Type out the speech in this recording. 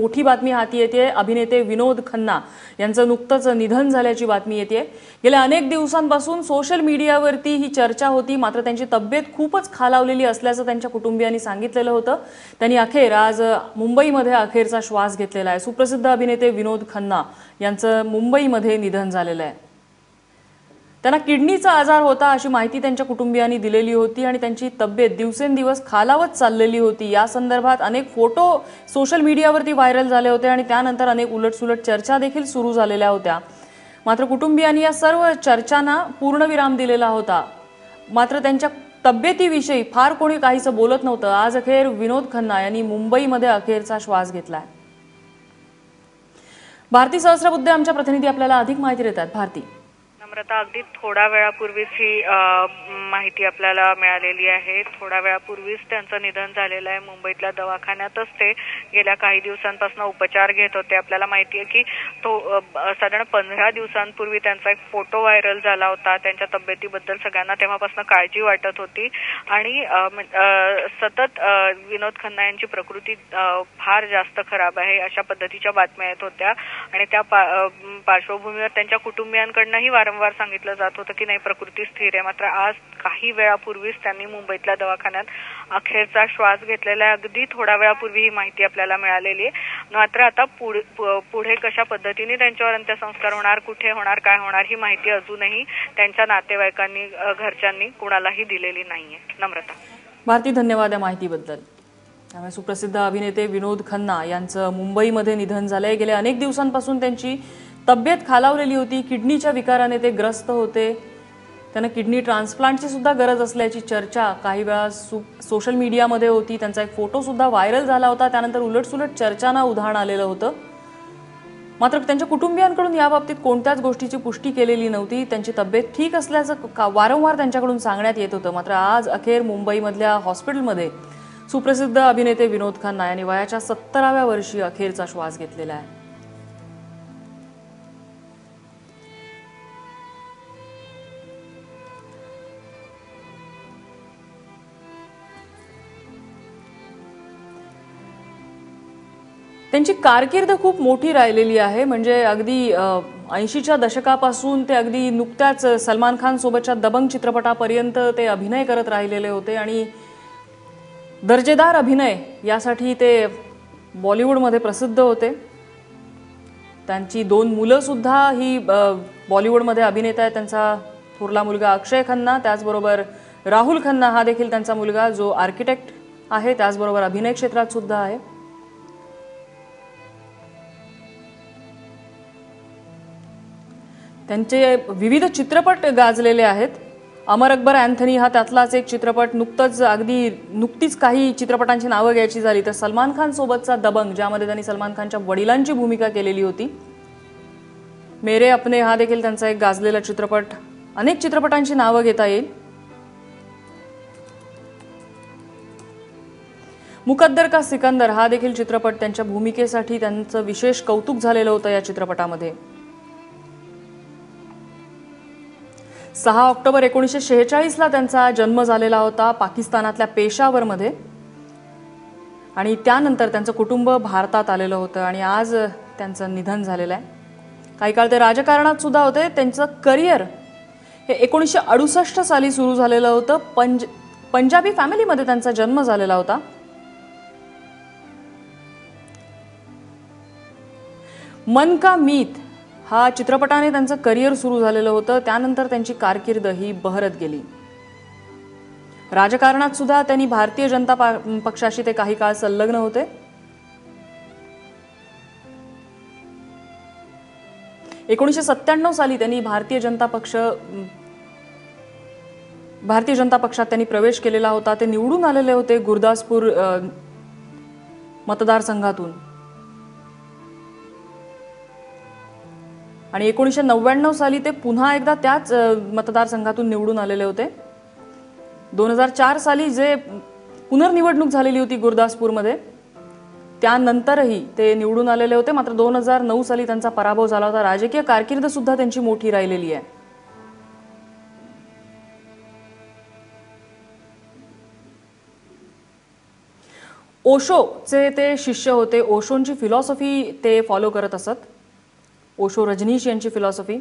मोठी बातमी हाती येते अभिनेते विनोद खन्ना यांचं नुकतंच निधन झाल्याची बातमी येते गेल्या अनेक दिवसांपासून सोशल मीडियावरती ही चर्चा होती. मात्र त्यांची तब्येत खूपच खालावलेली असल्याचं त्यांच्या कुटुंबियांनी सांगितलेलं होतं. त्यांनी अखेर आज मुंबईमध्ये अखेरचा श्वास घेतलेला आहे. सुप्रसिद्ध अभिनेते विनोद खन्ना यांचं मुंबईमध्ये निधन झालेलं आहे. त्यांना किडनीचा आजार होता अशी माहिती त्यांच्या कुटुंबियांनी दिलेली होती आणि त्यांची तब्येत दिवसेंदिवस खालावत चाललेली होती. या संदर्भात अनेक फोटो सोशल मीडियावरती व्हायरल झाले होते आणि त्यानंतर अनेक उलटसुलट चर्चा देखील सुरू झालेल्या होत्या. मात्र कुटुंबियांनी या सर्व चर्चांना पूर्णविराम दिलेला होता. मात्र त्यांच्या तब्येतीविषयी फार कोणी काहीसं बोलत नव्हतं. आज अखेर विनोद खन्ना यांनी मुंबईमध्ये अखेरचा श्वास घेतलाय. भारती सहस्रबुद्धे आमच्या प्रतिनिधी आपल्याला अधिक माहिती देतात. भारती. नम्रता अगदी थोड्या वेळापूर्वीच ही माहिती आपल्याला मिळालेली आहे. थोड्या वेळापूर्वीच त्यांचं निधन झालेलं आहे मुंबईतल्या दवाखान्यातच ते गेल्या काही दिवसांपासून उपचार घेत होते. आपल्याला माहिती आहे की तो साधारण पंधरा दिवसांपूर्वी त्यांचा एक फोटो व्हायरल झाला होता. त्यांच्या तब्येतीबद्दल सगळ्यांना तेव्हापासून काळजी वाटत होती. आणि अ, सतत विनोद खन्ना यांची प्रकृती फार जास्त खराब आहे अशा पद्धतीच्या बातम्या येत होत्या. आणि त्या पा- पार्श्वभूमीवर त्यांच्या कुटुंबियांकडनंही वारंवार सांगितलं जात होतं की नाही प्रकृती स्थिर आहे. मात्र आज काही वेळापूर्वीच त्यांनी मुंबईतल्या दवाखान्यात अखेरचा श्वास घेतलेला आहे. अगदी थोड्या वेळापूर्वी ही माहिती आपल्याला मिळालेली आहे. मात्र आता पुढे पुढे कशा पद्धतीने त्यांच्यावर अंत्यसंस्कार होणार कुठे होणार काय होणार ही माहिती अजूनही त्यांच्या नातेवाईकांनी घरच्यांनी कुणालाही दिलेली नाहीये. नम्रता. भारती धन्यवाद या माहितीबद्दल. त्यामुळे सुप्रसिद्ध अभिनेते विनोद खन्ना यांचं मुंबईमध्ये निधन झालंय. गेल्या अनेक दिवसांपासून त्यांची तब्येत खालावलेली होती. किडनीच्या विकाराने ते ग्रस्त होते. त्यांना किडनी ट्रान्सप्लांटची सुद्धा गरज असल्याची चर्चा काही वेळा सु सोशल मीडियामध्ये होती. त्यांचा एक फोटोसुद्धा व्हायरल झाला होता. त्यानंतर उलटसुलट चर्चांना उधाण आलेलं होतं. मात्र त्यांच्या कुटुंबियांकडून याबाबतीत कोणत्याच गोष्टीची पुष्टी केलेली नव्हती. त्यांची तब्येत ठीक असल्याचं का वारंवार त्यांच्याकडून सांगण्यात येत होतं. मात्र आज अखेर मुंबईमधल्या हॉस्पिटलमध्ये सुप्रसिद्ध अभिनेते विनोद खन्ना यांनी वयाच्या सत्तराव्या वर्षी अखेरचा श्वास घेतलेला आहे. त्यांची कारकीर्द खूप मोठी राहिलेली आहे. म्हणजे अगदी ऐंशीच्या दशकापासून ते अगदी नुकत्याच सलमान खान सोबतच्या दबंग चित्रपटापर्यंत ते अभिनय करत राहिलेले होते आणि दर्जेदार अभिनय यासाठी ते बॉलिवूडमध्ये प्रसिद्ध होते. त्यांची दोन मुलं सुद्धा ही बॉलिवूडमध्ये अभिनेता आहे त्यांचा थोरला मुलगा अक्षय खन्ना त्याचबरोबर राहुल खन्ना हा देखील त्यांचा मुलगा जो आर्किटेक्ट आहे त्याचबरोबर अभिनय क्षेत्रात सुद्धा आहे. त्यांचे विविध चित्रपट गाजलेले आहेत. अमर अकबर अँथनी हा त्यातलाच एक चित्रपट. नुकतंच अगदी नुकतीच काही चित्रपटांची नावं घ्यायची झाली तर सलमान खान सोबतचा दबंग ज्यामध्ये त्यांनी सलमान खानच्या वडिलांची भूमिका केलेली होती. मेरे अपने हा देखील त्यांचा एक गाजलेला चित्रपट. अनेक चित्रपटांची नावं घेता येईल. मुकद्दर का सिकंदर हा देखील चित्रपट त्यांच्या भूमिकेसाठी त्यांचं विशेष कौतुक झालेलं होतं या चित्रपटामध्ये. सहा ऑक्टोबर एकोणीसशे शेहेचाळीसला त्यांचा जन्म झालेला होता पाकिस्तानातल्या पेशावरमध्ये. आणि त्यानंतर त्यांचं कुटुंब भारतात आलेलं होतं आणि आज त्यांचं निधन झालेलं आहे. काही काळ ते राजकारणात सुद्धा होते. त्यांचं करिअर हे एकोणीसशे अडुसष्ट साली सुरू झालेलं होतं. पंज पंजाबी फॅमिलीमध्ये त्यांचा जन्म झालेला होता. मन का मीत हा चित्रपटाने त्यांचं करिअर सुरू झालेलं होतं. त्यानंतर त्यांची कारकीर्द ही बहरत गेली. राजकारणात सुद्धा त्यांनी भारतीय जनता पक्षाशी ते काही काळ संलग्न होते. एकोणीसशे सत्त्याण्णव साली त्यांनी भारतीय जनता पक्ष भारतीय जनता पक्षात त्यांनी प्रवेश केलेला होता. ते निवडून आलेले होते गुरदासपूर मतदारसंघातून. आणि एकोणीसशे नव्याण्णव साली ते पुन्हा एकदा त्याच मतदारसंघातून निवडून आलेले होते. दोन हजार चार साली जे पुनर्निवडणूक झालेली होती गुरदासपूरमध्ये त्यानंतरही ते निवडून आलेले होते. मात्र दोन हजार नऊ साली त्यांचा पराभव झाला होता. राजकीय कारकीर्द सुद्धा त्यांची मोठी राहिलेली आहे. ओशोचे ते शिष्य होते. ओशोंची फिलॉसॉफी ते फॉलो करत असत. ओशो रजनीश यांची फिलॉसॉफी